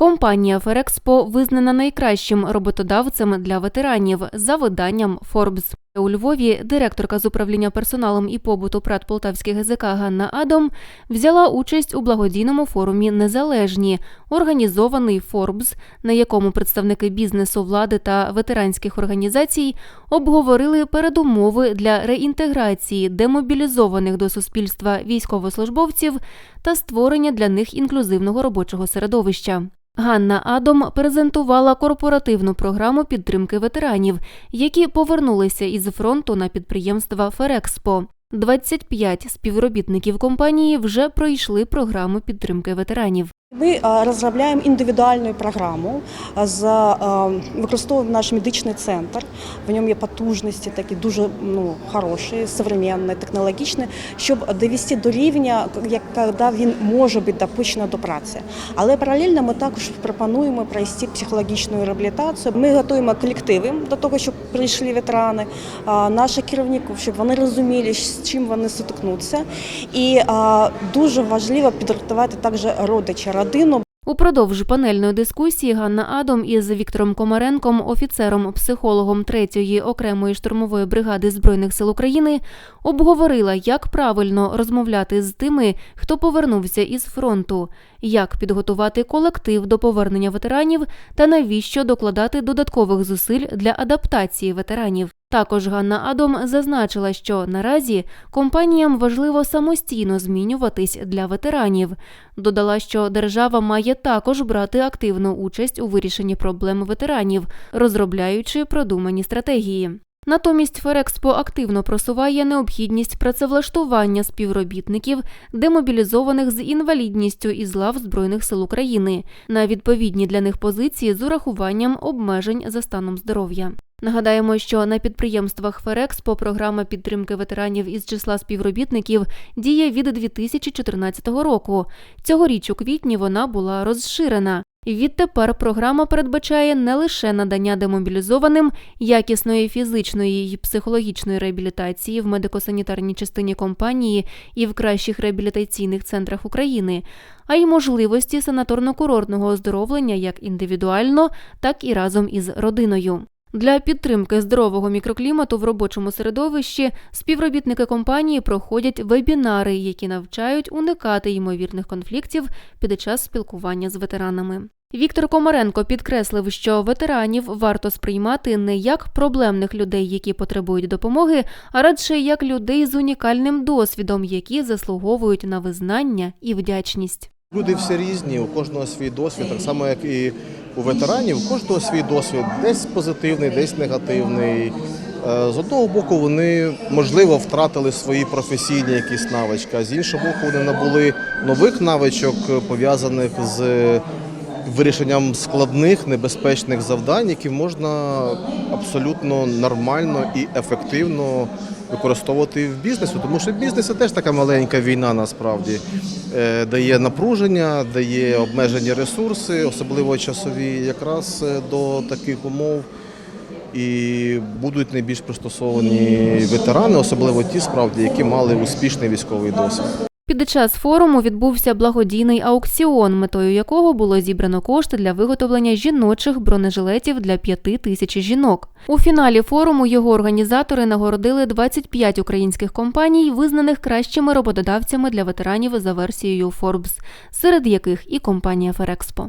Компанія Ферекспо визнана найкращим роботодавцем для ветеранів за виданням Forbes. У Львові директорка з управління персоналом і побуту ПРАТ Полтавських ГЗК Ганна Адом взяла участь у благодійному форумі Незалежні, організований Forbes, на якому представники бізнесу, влади та ветеранських організацій обговорили передумови для реінтеграції демобілізованих до суспільства військовослужбовців та створення для них інклюзивного робочого середовища. Ганна Адом презентувала корпоративну програму підтримки ветеранів, які повернулися із фронту на підприємства Ферекспо. 25 співробітників компанії вже пройшли програму підтримки ветеранів. Ми е, розробляємо індивідуальну програму, е, е, використовуємо наш медичний центр. В ньому є потужності такі дуже ну, хороші, сучасні, технологічні, щоб довести до рівня, коли він може бути допущено до праці. Але паралельно ми також пропонуємо пройти психологічну реабілітацію. Ми готуємо колективи до того, щоб прийшли ветерани, наших керівників, щоб вони розуміли, з чим вони стикнуться. І дуже важливо підготувати також родича, родину. Упродовж панельної дискусії Ганна Адом із Віктором Комаренком, офіцером-психологом 3-ї окремої штурмової бригади Збройних сил України, обговорила, як правильно розмовляти з тими, хто повернувся із фронту, як підготувати колектив до повернення ветеранів та навіщо докладати додаткових зусиль для адаптації ветеранів. Також Ганна Адом зазначила, що наразі компаніям важливо самостійно змінюватись для ветеранів. Додала, що держава має також брати активну участь у вирішенні проблем ветеранів, розробляючи продумані стратегії. Натомість Ферекспо активно просуває необхідність працевлаштування співробітників, демобілізованих з інвалідністю із лав Збройних сил України на відповідні для них позиції з урахуванням обмежень за станом здоров'я. Нагадаємо, що на підприємствах Ферекспо програма підтримки ветеранів із числа співробітників діє від 2014 року. Цьогоріч у квітні вона була розширена. Відтепер програма передбачає не лише надання демобілізованим якісної фізичної і психологічної реабілітації в медико-санітарній частині компанії і в кращих реабілітаційних центрах України, а й можливості санаторно-курортного оздоровлення як індивідуально, так і разом із родиною. Для підтримки здорового мікроклімату в робочому середовищі співробітники компанії проходять вебінари, які навчають уникати ймовірних конфліктів під час спілкування з ветеранами. Віктор Комаренко підкреслив, що ветеранів варто сприймати не як проблемних людей, які потребують допомоги, а радше як людей з унікальним досвідом, які заслуговують на визнання і вдячність. Люди всі різні, у кожного свій досвід, так само як і у ветеранів, кожного свій досвід, десь позитивний, десь негативний. Е, З одного боку, вони можливо втратили свої професійні якісь навички, а з іншого боку, вони набули нових навичок, пов'язаних з вирішенням складних небезпечних завдань, які можна абсолютно нормально і ефективно використовувати в бізнесу. Тому що бізнес це теж така маленька війна насправді. Е, Дає напруження, дає обмежені ресурси, особливо часові, якраз е, до таких умов. І будуть найбільш пристосовані ветерани, особливо ті справді, які мали успішний військовий досвід. Під час форуму відбувся благодійний аукціон, метою якого було зібрано кошти для виготовлення жіночих бронежилетів для п'яти тисяч жінок. У фіналі форуму його організатори нагородили 25 українських компаній, визнаних кращими роботодавцями для ветеранів за версією Forbes, серед яких і компанія Ферекспо.